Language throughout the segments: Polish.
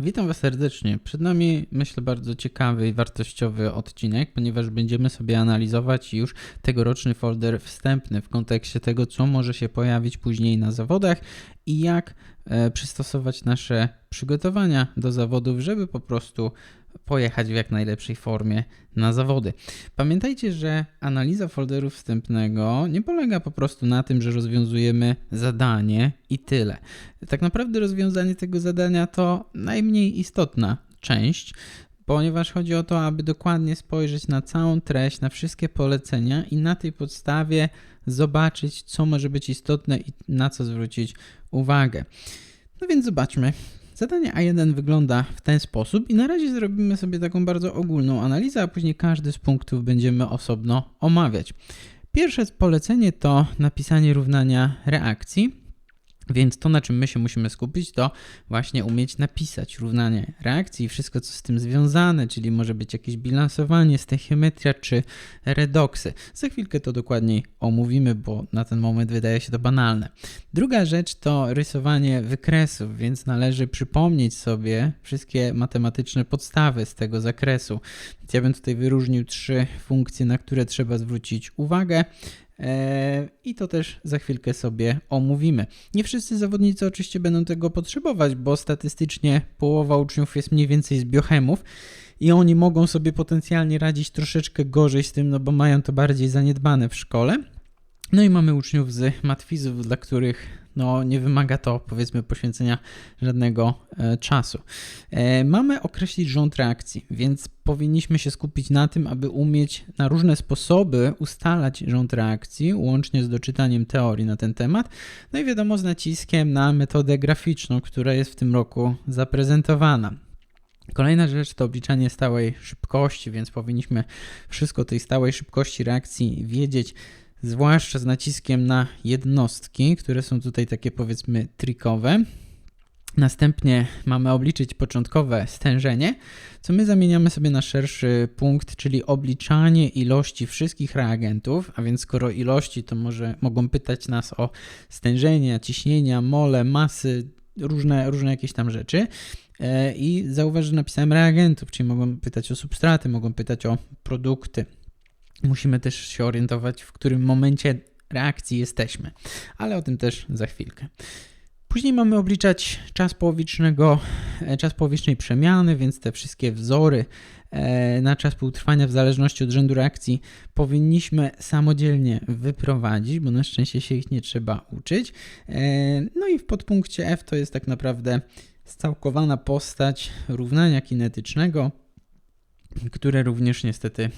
Witam Was serdecznie. Przed nami, myślę, bardzo ciekawy i wartościowy odcinek, ponieważ będziemy sobie analizować już tegoroczny folder wstępny w kontekście tego, co może się pojawić później na zawodach i jak e, przystosować nasze przygotowania do zawodów, żeby po prostu pojechać w jak najlepszej formie na zawody. Pamiętajcie, że analiza folderu wstępnego nie polega po prostu na tym, że rozwiązujemy zadanie i tyle. Tak naprawdę rozwiązanie tego zadania to najmniej istotna część, ponieważ chodzi o to, aby dokładnie spojrzeć na całą treść, na wszystkie polecenia i na tej podstawie zobaczyć, co może być istotne i na co zwrócić uwagę. No więc zobaczmy, Zadanie A1 wygląda w ten sposób i na razie zrobimy sobie taką bardzo ogólną analizę, a później każdy z punktów będziemy osobno omawiać. Pierwsze polecenie to napisanie równania reakcji. Więc to, na czym my się musimy skupić, to właśnie umieć napisać równanie reakcji i wszystko, co z tym związane, czyli może być jakieś bilansowanie, stechiometria czy redoksy. Za chwilkę to dokładniej omówimy, bo na ten moment wydaje się to banalne. Druga rzecz to rysowanie wykresów, więc należy przypomnieć sobie wszystkie matematyczne podstawy z tego zakresu. Ja bym tutaj wyróżnił trzy funkcje, na które trzeba zwrócić uwagę. E, I to też za chwilkę sobie omówimy. Nie wszyscy zawodnicy oczywiście będą tego potrzebować, bo statystycznie połowa uczniów jest mniej więcej z biochemów i oni mogą sobie potencjalnie radzić troszeczkę gorzej z tym, no bo mają to bardziej zaniedbane w szkole. No i mamy uczniów z matwizów, dla których no, nie wymaga to powiedzmy poświęcenia żadnego e, czasu. E, mamy określić rząd reakcji, więc powinniśmy się skupić na tym, aby umieć na różne sposoby ustalać rząd reakcji, łącznie z doczytaniem teorii na ten temat. No i wiadomo, z naciskiem na metodę graficzną, która jest w tym roku zaprezentowana. Kolejna rzecz to obliczanie stałej szybkości, więc powinniśmy wszystko tej stałej szybkości reakcji wiedzieć zwłaszcza z naciskiem na jednostki, które są tutaj takie powiedzmy trikowe. Następnie mamy obliczyć początkowe stężenie, co my zamieniamy sobie na szerszy punkt, czyli obliczanie ilości wszystkich reagentów, a więc skoro ilości, to może mogą pytać nas o stężenia, ciśnienia, mole, masy, różne, różne jakieś tam rzeczy. E, I zauważ, że napisałem reagentów, czyli mogą pytać o substraty, mogą pytać o produkty. Musimy też się orientować, w którym momencie reakcji jesteśmy, ale o tym też za chwilkę. Później mamy obliczać czas połowicznego, e, czas połowicznej przemiany, więc te wszystkie wzory e, na czas półtrwania w zależności od rzędu reakcji powinniśmy samodzielnie wyprowadzić, bo na szczęście się ich nie trzeba uczyć. E, no i w podpunkcie F to jest tak naprawdę scałkowana postać równania kinetycznego, które również niestety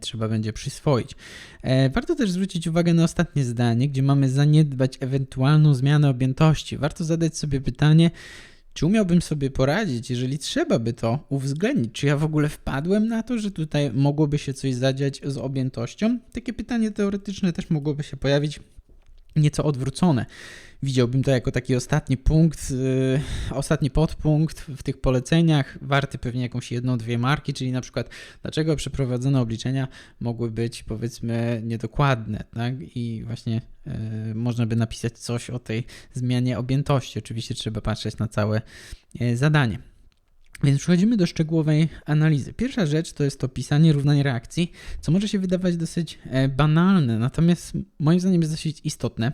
trzeba będzie przyswoić. E, warto też zwrócić uwagę na ostatnie zdanie, gdzie mamy zaniedbać ewentualną zmianę objętości. Warto zadać sobie pytanie, czy umiałbym sobie poradzić, jeżeli trzeba by to uwzględnić? Czy ja w ogóle wpadłem na to, że tutaj mogłoby się coś zadziać z objętością? Takie pytanie teoretyczne też mogłoby się pojawić nieco odwrócone. Widziałbym to jako taki ostatni punkt, yy, ostatni podpunkt w tych poleceniach, warty pewnie jakąś jedną, dwie marki, czyli na przykład dlaczego przeprowadzone obliczenia mogły być powiedzmy niedokładne, tak? I właśnie yy, można by napisać coś o tej zmianie objętości. Oczywiście trzeba patrzeć na całe yy, zadanie. Więc przechodzimy do szczegółowej analizy. Pierwsza rzecz to jest to pisanie równań reakcji, co może się wydawać dosyć e, banalne, natomiast moim zdaniem jest dosyć istotne,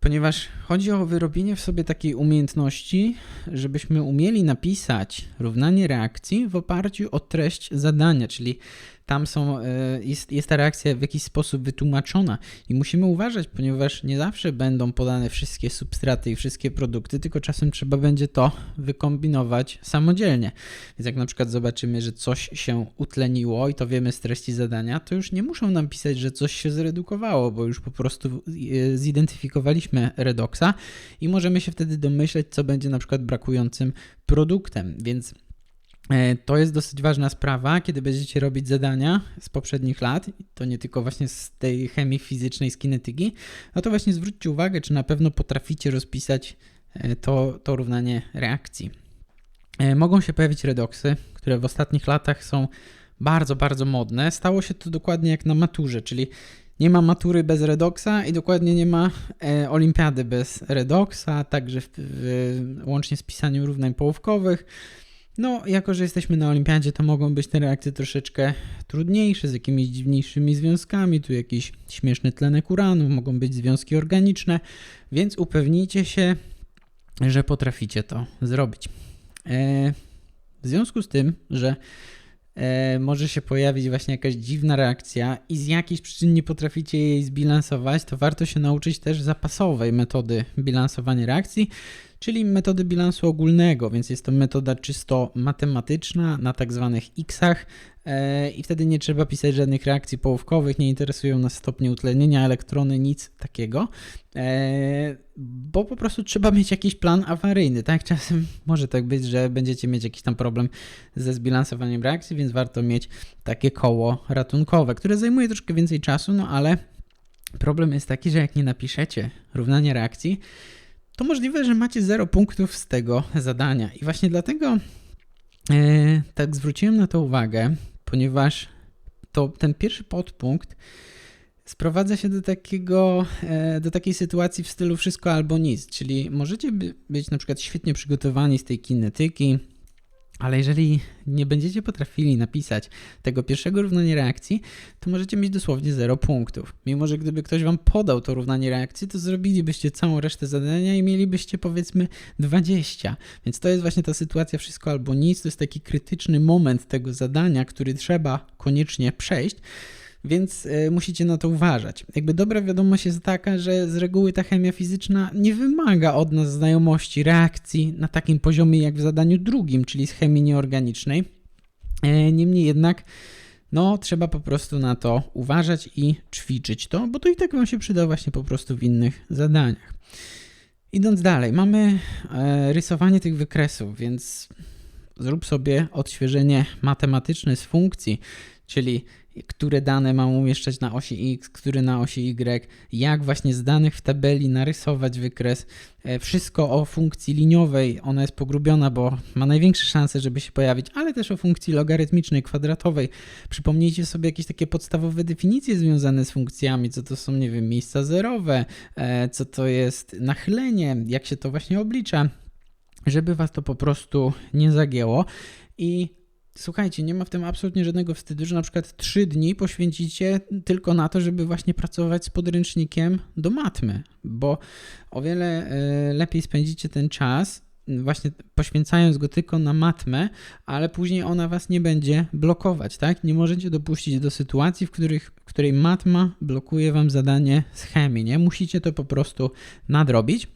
ponieważ chodzi o wyrobienie w sobie takiej umiejętności, żebyśmy umieli napisać równanie reakcji w oparciu o treść zadania, czyli tam są, e, jest, jest ta reakcja w jakiś sposób wytłumaczona i musimy uważać, ponieważ nie zawsze będą podane wszystkie substraty i wszystkie produkty, tylko czasem trzeba będzie to wykombinować samodzielnie. Więc jak na przykład zobaczymy, że coś się utleniło i to wiemy z treści zadania, to już nie muszą nam pisać, że coś się zredukowało, bo już po prostu e, zidentyfikowaliśmy redoxa i możemy się wtedy domyśleć, co będzie na przykład brakującym produktem. Więc to jest dosyć ważna sprawa, kiedy będziecie robić zadania z poprzednich lat, to nie tylko właśnie z tej chemii fizycznej, z kinetyki, no to właśnie zwróćcie uwagę, czy na pewno potraficie rozpisać e, to, to równanie reakcji. E, mogą się pojawić redoksy, które w ostatnich latach są bardzo, bardzo modne. Stało się to dokładnie jak na maturze, czyli nie ma matury bez redoxa i dokładnie nie ma e, olimpiady bez redoxa, także w, w, łącznie z pisaniem równań połówkowych. No, jako że jesteśmy na olimpiadzie, to mogą być te reakcje troszeczkę trudniejsze, z jakimiś dziwniejszymi związkami, tu jakiś śmieszny tlenek uranu, mogą być związki organiczne, więc upewnijcie się, że potraficie to zrobić. E, w związku z tym, że e, może się pojawić właśnie jakaś dziwna reakcja i z jakichś przyczyn nie potraficie jej zbilansować, to warto się nauczyć też zapasowej metody bilansowania reakcji, czyli metody bilansu ogólnego, więc jest to metoda czysto matematyczna na tak zwanych x-ach e, i wtedy nie trzeba pisać żadnych reakcji połówkowych, nie interesują nas stopnie utlenienia, elektrony, nic takiego, e, bo po prostu trzeba mieć jakiś plan awaryjny, tak? Czasem może tak być, że będziecie mieć jakiś tam problem ze zbilansowaniem reakcji, więc warto mieć takie koło ratunkowe, które zajmuje troszkę więcej czasu, no ale problem jest taki, że jak nie napiszecie równania reakcji, to możliwe, że macie 0 punktów z tego zadania. I właśnie dlatego e, tak zwróciłem na to uwagę, ponieważ to ten pierwszy podpunkt sprowadza się do takiego, e, do takiej sytuacji w stylu wszystko albo nic, czyli możecie by, być na przykład świetnie przygotowani z tej kinetyki, ale jeżeli nie będziecie potrafili napisać tego pierwszego równania reakcji, to możecie mieć dosłownie 0 punktów. Mimo, że gdyby ktoś wam podał to równanie reakcji, to zrobilibyście całą resztę zadania i mielibyście powiedzmy 20. Więc to jest właśnie ta sytuacja wszystko albo nic. To jest taki krytyczny moment tego zadania, który trzeba koniecznie przejść więc y, musicie na to uważać. Jakby dobra wiadomość jest taka, że z reguły ta chemia fizyczna nie wymaga od nas znajomości reakcji na takim poziomie jak w zadaniu drugim, czyli z chemii nieorganicznej. E, niemniej jednak no, trzeba po prostu na to uważać i ćwiczyć to, bo to i tak Wam się przyda właśnie po prostu w innych zadaniach. Idąc dalej, mamy e, rysowanie tych wykresów, więc zrób sobie odświeżenie matematyczne z funkcji, czyli które dane mam umieszczać na osi X, które na osi Y, jak właśnie z danych w tabeli narysować wykres. E, wszystko o funkcji liniowej, ona jest pogrubiona, bo ma największe szanse, żeby się pojawić, ale też o funkcji logarytmicznej, kwadratowej. Przypomnijcie sobie jakieś takie podstawowe definicje związane z funkcjami, co to są, nie wiem, miejsca zerowe, e, co to jest nachylenie, jak się to właśnie oblicza, żeby was to po prostu nie zagięło. I Słuchajcie, nie ma w tym absolutnie żadnego wstydu, że na przykład trzy dni poświęcicie tylko na to, żeby właśnie pracować z podręcznikiem do matmy, bo o wiele e, lepiej spędzicie ten czas właśnie poświęcając go tylko na matmę, ale później ona was nie będzie blokować, tak? Nie możecie dopuścić do sytuacji, w, których, w której matma blokuje wam zadanie z chemii, nie? Musicie to po prostu nadrobić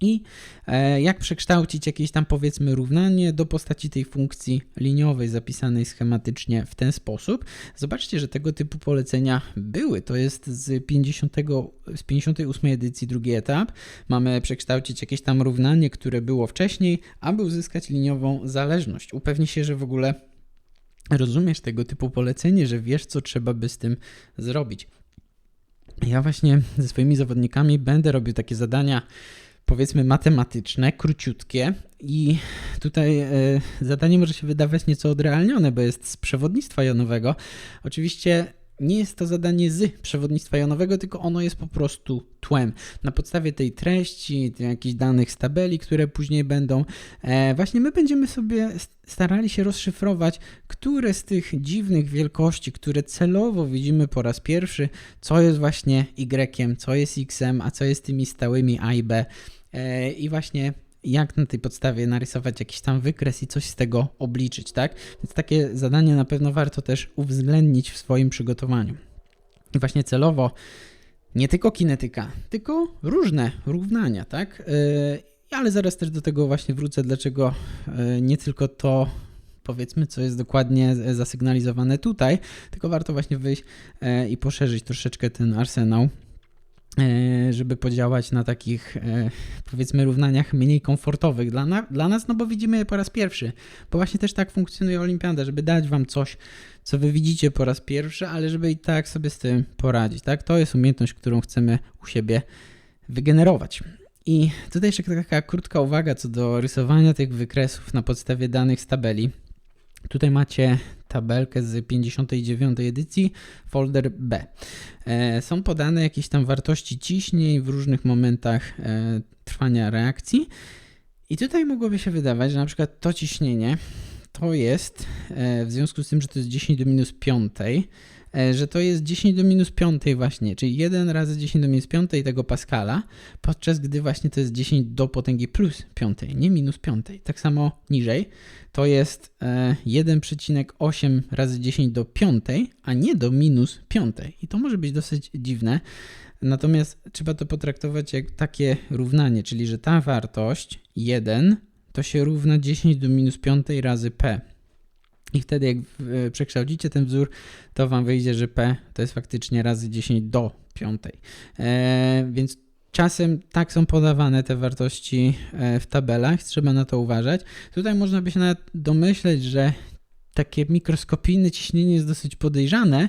i e, jak przekształcić jakieś tam powiedzmy równanie do postaci tej funkcji liniowej zapisanej schematycznie w ten sposób. Zobaczcie, że tego typu polecenia były. To jest z, 50, z 58 edycji drugi etap. Mamy przekształcić jakieś tam równanie, które było wcześniej, aby uzyskać liniową zależność. Upewnij się, że w ogóle rozumiesz tego typu polecenie, że wiesz, co trzeba by z tym zrobić. Ja właśnie ze swoimi zawodnikami będę robił takie zadania powiedzmy matematyczne, króciutkie i tutaj y, zadanie może się wydawać nieco odrealnione, bo jest z przewodnictwa jonowego. Oczywiście nie jest to zadanie z przewodnictwa jonowego, tylko ono jest po prostu tłem. Na podstawie tej treści, jakichś danych z tabeli, które później będą, e, właśnie my będziemy sobie starali się rozszyfrować, które z tych dziwnych wielkości, które celowo widzimy po raz pierwszy, co jest właśnie y, co jest x, a co jest tymi stałymi a i b E, i właśnie jak na tej podstawie narysować jakiś tam wykres i coś z tego obliczyć, tak? Więc takie zadanie na pewno warto też uwzględnić w swoim przygotowaniu. I właśnie celowo nie tylko kinetyka, tylko różne równania, tak? E, ale zaraz też do tego właśnie wrócę, dlaczego e, nie tylko to powiedzmy, co jest dokładnie zasygnalizowane tutaj, tylko warto właśnie wyjść i poszerzyć troszeczkę ten arsenał E, żeby podziałać na takich e, powiedzmy równaniach mniej komfortowych dla, na, dla nas, no bo widzimy je po raz pierwszy, bo właśnie też tak funkcjonuje olimpiada, żeby dać wam coś, co wy widzicie po raz pierwszy, ale żeby i tak sobie z tym poradzić, tak? To jest umiejętność, którą chcemy u siebie wygenerować. I tutaj jeszcze taka krótka uwaga co do rysowania tych wykresów na podstawie danych z tabeli. Tutaj macie tabelkę z 59 edycji, folder B. E, są podane jakieś tam wartości ciśnień w różnych momentach e, trwania reakcji. I tutaj mogłoby się wydawać, że na przykład to ciśnienie to jest, e, w związku z tym, że to jest 10 do minus 5, E, że to jest 10 do minus 5 właśnie, czyli 1 razy 10 do minus 5 tego Pascala, podczas gdy właśnie to jest 10 do potęgi plus 5, nie minus 5. Tak samo niżej to jest 1,8 e, razy 10 do 5, a nie do minus 5. I to może być dosyć dziwne. Natomiast trzeba to potraktować jak takie równanie, czyli że ta wartość 1 to się równa 10 do minus 5 razy p. I wtedy jak e, przekształcicie ten wzór, to Wam wyjdzie, że P to jest faktycznie razy 10 do 5. E, więc czasem tak są podawane te wartości e, w tabelach, trzeba na to uważać. Tutaj można by się nawet domyśleć, że takie mikroskopijne ciśnienie jest dosyć podejrzane.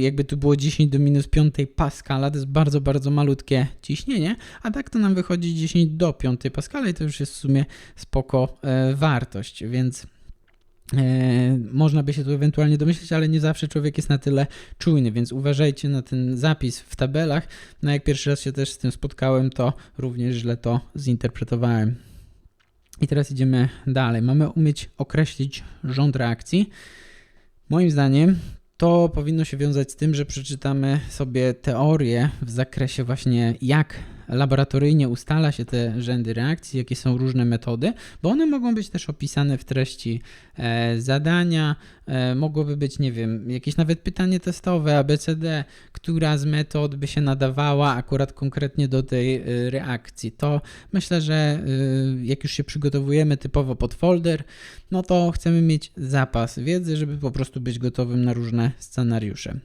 Jakby tu było 10 do minus 5 Pascala, to jest bardzo, bardzo malutkie ciśnienie, a tak to nam wychodzi 10 do 5 Pascala i to już jest w sumie spoko wartość, więc można by się tu ewentualnie domyśleć, ale nie zawsze człowiek jest na tyle czujny, więc uważajcie na ten zapis w tabelach. No jak pierwszy raz się też z tym spotkałem, to również źle to zinterpretowałem. I teraz idziemy dalej. Mamy umieć określić rząd reakcji. Moim zdaniem to powinno się wiązać z tym, że przeczytamy sobie teorię w zakresie właśnie jak laboratoryjnie ustala się te rzędy reakcji, jakie są różne metody, bo one mogą być też opisane w treści e, zadania, e, mogłoby być, nie wiem, jakieś nawet pytanie testowe, ABCD, która z metod by się nadawała akurat konkretnie do tej e, reakcji. To myślę, że jak już się przygotowujemy typowo pod folder, no to chcemy mieć zapas wiedzy, żeby po prostu być gotowym na różne scenariusze.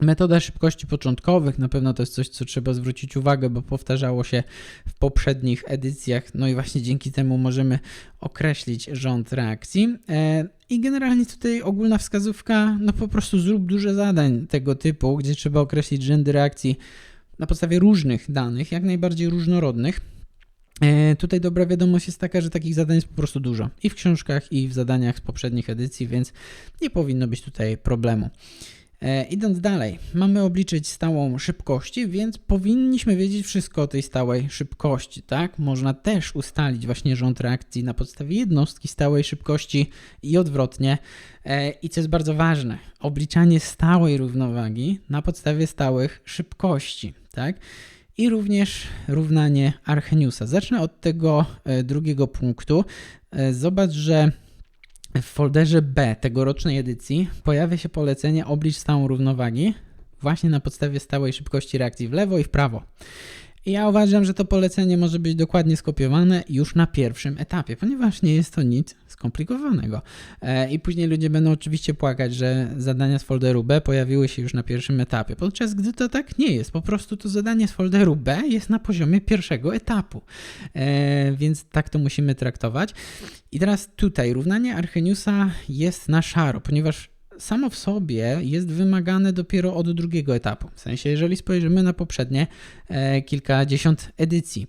Metoda szybkości początkowych, na pewno to jest coś, co trzeba zwrócić uwagę, bo powtarzało się w poprzednich edycjach, no i właśnie dzięki temu możemy określić rząd reakcji. E, I generalnie tutaj ogólna wskazówka, no po prostu zrób duże zadań tego typu, gdzie trzeba określić rzędy reakcji na podstawie różnych danych, jak najbardziej różnorodnych. E, tutaj dobra wiadomość jest taka, że takich zadań jest po prostu dużo i w książkach, i w zadaniach z poprzednich edycji, więc nie powinno być tutaj problemu. E, idąc dalej, mamy obliczyć stałą szybkości, więc powinniśmy wiedzieć wszystko o tej stałej szybkości, tak? Można też ustalić właśnie rząd reakcji na podstawie jednostki stałej szybkości i odwrotnie. E, I co jest bardzo ważne, obliczanie stałej równowagi na podstawie stałych szybkości, tak? I również równanie Archeniusa. Zacznę od tego e, drugiego punktu. Zobacz, że w folderze B tegorocznej edycji pojawia się polecenie oblicz stałą równowagi właśnie na podstawie stałej szybkości reakcji w lewo i w prawo. Ja uważam, że to polecenie może być dokładnie skopiowane już na pierwszym etapie, ponieważ nie jest to nic skomplikowanego. E, I później ludzie będą oczywiście płakać, że zadania z folderu B pojawiły się już na pierwszym etapie, podczas gdy to tak nie jest. Po prostu to zadanie z folderu B jest na poziomie pierwszego etapu, e, więc tak to musimy traktować. I teraz tutaj równanie Archeniusa jest na szaro, ponieważ samo w sobie jest wymagane dopiero od drugiego etapu. W sensie, jeżeli spojrzymy na poprzednie e, kilkadziesiąt edycji.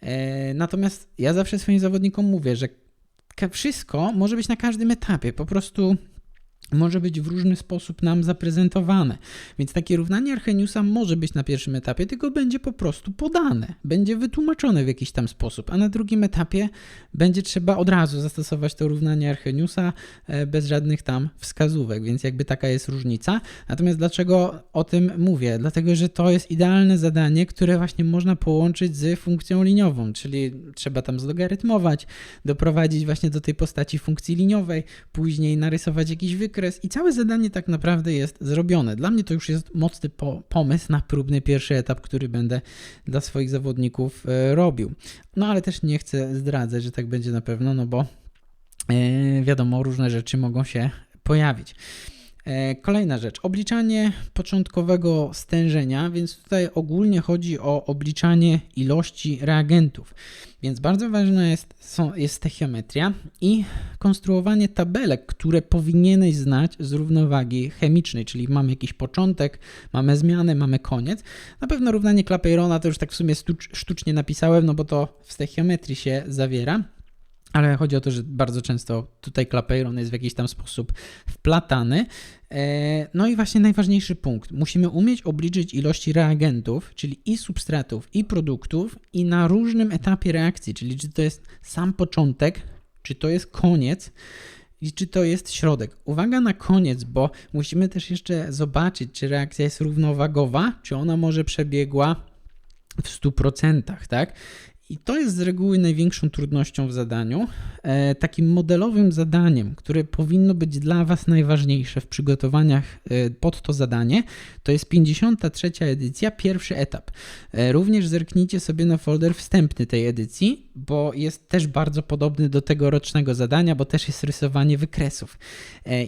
E, natomiast ja zawsze swoim zawodnikom mówię, że wszystko może być na każdym etapie. Po prostu może być w różny sposób nam zaprezentowane. Więc takie równanie Archeniusa może być na pierwszym etapie, tylko będzie po prostu podane, będzie wytłumaczone w jakiś tam sposób, a na drugim etapie będzie trzeba od razu zastosować to równanie Archeniusa e, bez żadnych tam wskazówek, więc jakby taka jest różnica. Natomiast dlaczego o tym mówię? Dlatego, że to jest idealne zadanie, które właśnie można połączyć z funkcją liniową, czyli trzeba tam zlogarytmować, doprowadzić właśnie do tej postaci funkcji liniowej, później narysować jakiś wykres, wykres i całe zadanie tak naprawdę jest zrobione. Dla mnie to już jest mocny po pomysł na próbny pierwszy etap, który będę dla swoich zawodników e, robił. No ale też nie chcę zdradzać, że tak będzie na pewno, no bo e, wiadomo, różne rzeczy mogą się pojawić. E, kolejna rzecz, obliczanie początkowego stężenia, więc tutaj ogólnie chodzi o obliczanie ilości reagentów. Więc bardzo ważna jest, jest stechiometria i konstruowanie tabelek, które powinieneś znać z równowagi chemicznej, czyli mamy jakiś początek, mamy zmianę, mamy koniec. Na pewno równanie Clapeyrona to już tak w sumie sztucznie napisałem, no bo to w stechiometrii się zawiera. Ale chodzi o to, że bardzo często tutaj Clapeyron jest w jakiś tam sposób wplatany. E, no i właśnie najważniejszy punkt. Musimy umieć obliczyć ilości reagentów, czyli i substratów, i produktów, i na różnym etapie reakcji, czyli czy to jest sam początek, czy to jest koniec, i czy to jest środek. Uwaga na koniec, bo musimy też jeszcze zobaczyć, czy reakcja jest równowagowa, czy ona może przebiegła w 100%, tak? I to jest z reguły największą trudnością w zadaniu. E, takim modelowym zadaniem, które powinno być dla Was najważniejsze w przygotowaniach e, pod to zadanie, to jest 53. edycja, pierwszy etap. E, również zerknijcie sobie na folder wstępny tej edycji, bo jest też bardzo podobny do tego rocznego zadania, bo też jest rysowanie wykresów.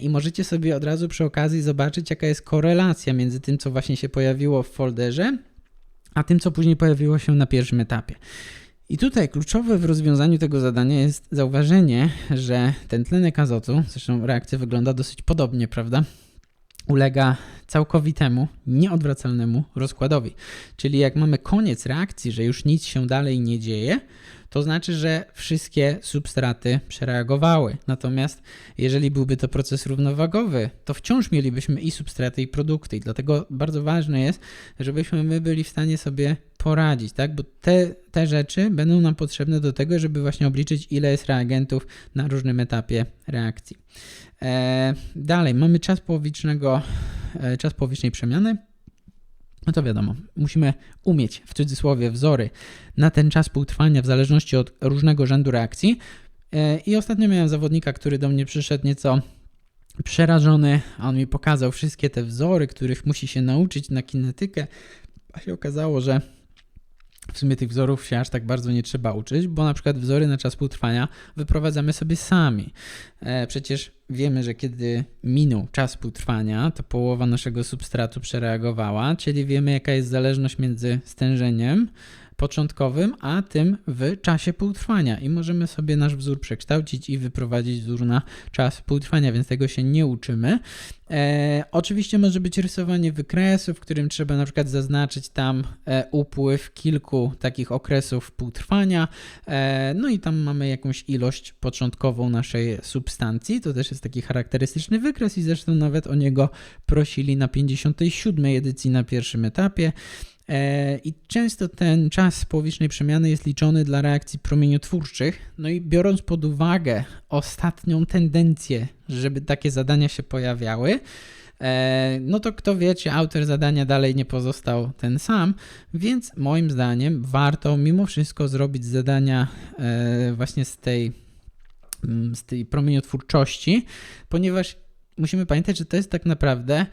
I możecie sobie od razu przy okazji zobaczyć, jaka jest korelacja między tym, co właśnie się pojawiło w folderze, a tym, co później pojawiło się na pierwszym etapie. I tutaj kluczowe w rozwiązaniu tego zadania jest zauważenie, że ten tlenek azotu, zresztą reakcja wygląda dosyć podobnie, prawda? Ulega całkowitemu, nieodwracalnemu rozkładowi. Czyli jak mamy koniec reakcji, że już nic się dalej nie dzieje, to znaczy, że wszystkie substraty przereagowały. Natomiast jeżeli byłby to proces równowagowy, to wciąż mielibyśmy i substraty, i produkty. I dlatego bardzo ważne jest, żebyśmy my byli w stanie sobie poradzić, tak? Bo te, te rzeczy będą nam potrzebne do tego, żeby właśnie obliczyć, ile jest reagentów na różnym etapie reakcji. E, dalej, mamy czas połowicznego, e, czas połowicznej przemiany. No to wiadomo, musimy umieć w cudzysłowie wzory na ten czas półtrwania w zależności od różnego rzędu reakcji. E, I ostatnio miałem zawodnika, który do mnie przyszedł nieco przerażony. On mi pokazał wszystkie te wzory, których musi się nauczyć na kinetykę, a się okazało, że w sumie tych wzorów się aż tak bardzo nie trzeba uczyć, bo na przykład wzory na czas półtrwania wyprowadzamy sobie sami. E, przecież wiemy, że kiedy minął czas półtrwania, to połowa naszego substratu przereagowała, czyli wiemy, jaka jest zależność między stężeniem początkowym, a tym w czasie półtrwania. I możemy sobie nasz wzór przekształcić i wyprowadzić wzór na czas półtrwania, więc tego się nie uczymy. E, oczywiście może być rysowanie wykresu, w którym trzeba na przykład zaznaczyć tam e, upływ kilku takich okresów półtrwania. E, no i tam mamy jakąś ilość początkową naszej substancji. To też jest taki charakterystyczny wykres i zresztą nawet o niego prosili na 57 edycji na pierwszym etapie. E, I często ten czas połowicznej przemiany jest liczony dla reakcji promieniotwórczych. No i biorąc pod uwagę ostatnią tendencję, żeby takie zadania się pojawiały, e, no to kto wie, czy autor zadania dalej nie pozostał ten sam, więc moim zdaniem warto mimo wszystko zrobić zadania e, właśnie z tej, mm, z tej promieniotwórczości, ponieważ musimy pamiętać, że to jest tak naprawdę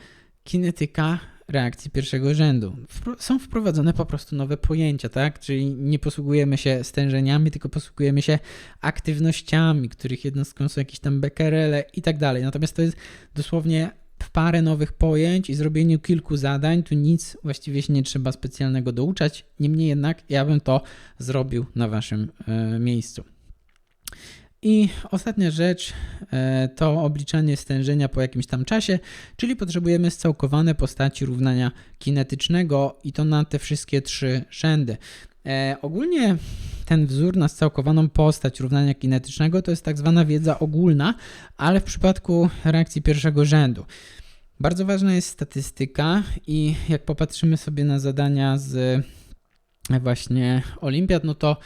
kinetyka reakcji pierwszego rzędu. Są wprowadzone po prostu nowe pojęcia, tak? Czyli nie posługujemy się stężeniami, tylko posługujemy się aktywnościami, których jednostką są jakieś tam becquerele i tak dalej. Natomiast to jest dosłownie parę nowych pojęć i zrobieniu kilku zadań, tu nic właściwie się nie trzeba specjalnego douczać. Niemniej jednak ja bym to zrobił na waszym y, miejscu. I ostatnia rzecz e, to obliczanie stężenia po jakimś tam czasie, czyli potrzebujemy scałkowane postaci równania kinetycznego i to na te wszystkie trzy rzędy. E, ogólnie ten wzór na scałkowaną postać równania kinetycznego to jest tak zwana wiedza ogólna, ale w przypadku reakcji pierwszego rzędu. Bardzo ważna jest statystyka i jak popatrzymy sobie na zadania z właśnie olimpiad, no to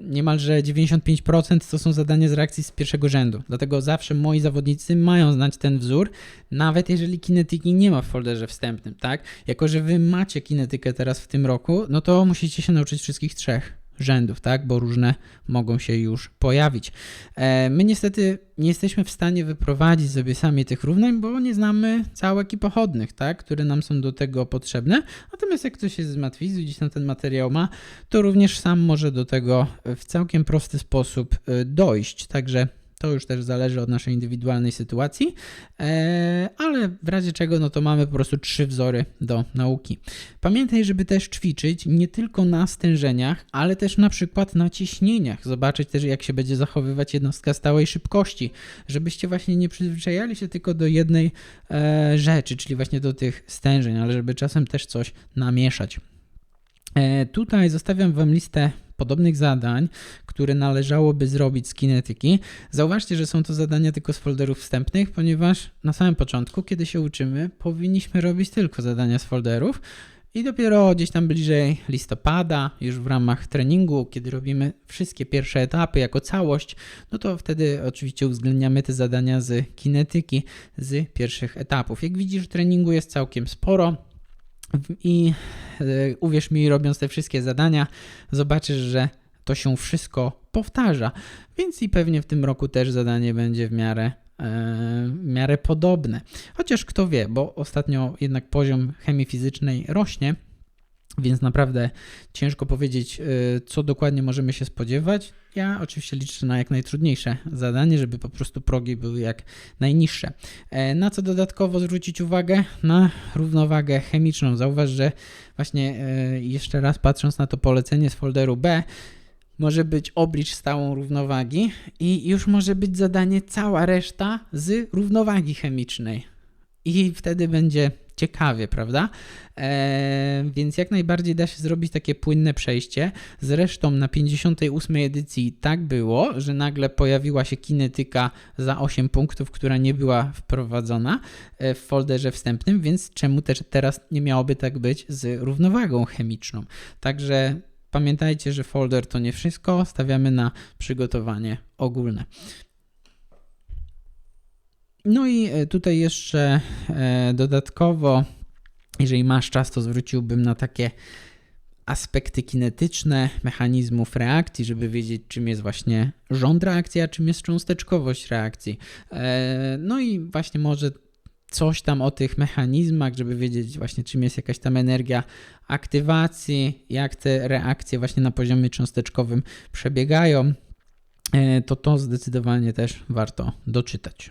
niemalże 95% to są zadania z reakcji z pierwszego rzędu. Dlatego zawsze moi zawodnicy mają znać ten wzór, nawet jeżeli kinetyki nie ma w folderze wstępnym, tak? Jako, że wy macie kinetykę teraz w tym roku, no to musicie się nauczyć wszystkich trzech rzędów, tak? Bo różne mogą się już pojawić. E, my niestety nie jesteśmy w stanie wyprowadzić sobie sami tych równań, bo nie znamy całek i pochodnych, tak? Które nam są do tego potrzebne. Natomiast jak ktoś jest z matwizy, gdzieś tam ten materiał ma, to również sam może do tego w całkiem prosty sposób e, dojść. Także to już też zależy od naszej indywidualnej sytuacji, e, ale w razie czego no to mamy po prostu trzy wzory do nauki. Pamiętaj, żeby też ćwiczyć nie tylko na stężeniach, ale też na przykład na ciśnieniach. Zobaczyć też, jak się będzie zachowywać jednostka stałej szybkości, żebyście właśnie nie przyzwyczajali się tylko do jednej e, rzeczy, czyli właśnie do tych stężeń, ale żeby czasem też coś namieszać. E, tutaj zostawiam Wam listę podobnych zadań, które należałoby zrobić z kinetyki. Zauważcie, że są to zadania tylko z folderów wstępnych, ponieważ na samym początku, kiedy się uczymy, powinniśmy robić tylko zadania z folderów. I dopiero gdzieś tam bliżej listopada, już w ramach treningu, kiedy robimy wszystkie pierwsze etapy jako całość, no to wtedy oczywiście uwzględniamy te zadania z kinetyki z pierwszych etapów. Jak widzisz, treningu jest całkiem sporo. I e, uwierz mi, robiąc te wszystkie zadania, zobaczysz, że to się wszystko powtarza. Więc i pewnie w tym roku też zadanie będzie w miarę, e, w miarę podobne. Chociaż kto wie, bo ostatnio jednak poziom chemii fizycznej rośnie. Więc naprawdę ciężko powiedzieć, e, co dokładnie możemy się spodziewać. Ja oczywiście liczę na jak najtrudniejsze zadanie, żeby po prostu progi były jak najniższe. E, na co dodatkowo zwrócić uwagę? Na równowagę chemiczną. Zauważ, że właśnie e, jeszcze raz patrząc na to polecenie z folderu B, może być oblicz stałą równowagi i już może być zadanie cała reszta z równowagi chemicznej. I wtedy będzie ciekawie, prawda? Eee, więc jak najbardziej da się zrobić takie płynne przejście. Zresztą na 58 edycji tak było, że nagle pojawiła się kinetyka za 8 punktów, która nie była wprowadzona e, w folderze wstępnym, więc czemu też teraz nie miałoby tak być z równowagą chemiczną? Także pamiętajcie, że folder to nie wszystko, stawiamy na przygotowanie ogólne. No i e, tutaj jeszcze e, dodatkowo, jeżeli masz czas, to zwróciłbym na takie aspekty kinetyczne mechanizmów reakcji, żeby wiedzieć, czym jest właśnie rząd reakcji, a czym jest cząsteczkowość reakcji. E, no i właśnie może coś tam o tych mechanizmach, żeby wiedzieć właśnie, czym jest jakaś tam energia aktywacji, jak te reakcje właśnie na poziomie cząsteczkowym przebiegają, to to zdecydowanie też warto doczytać.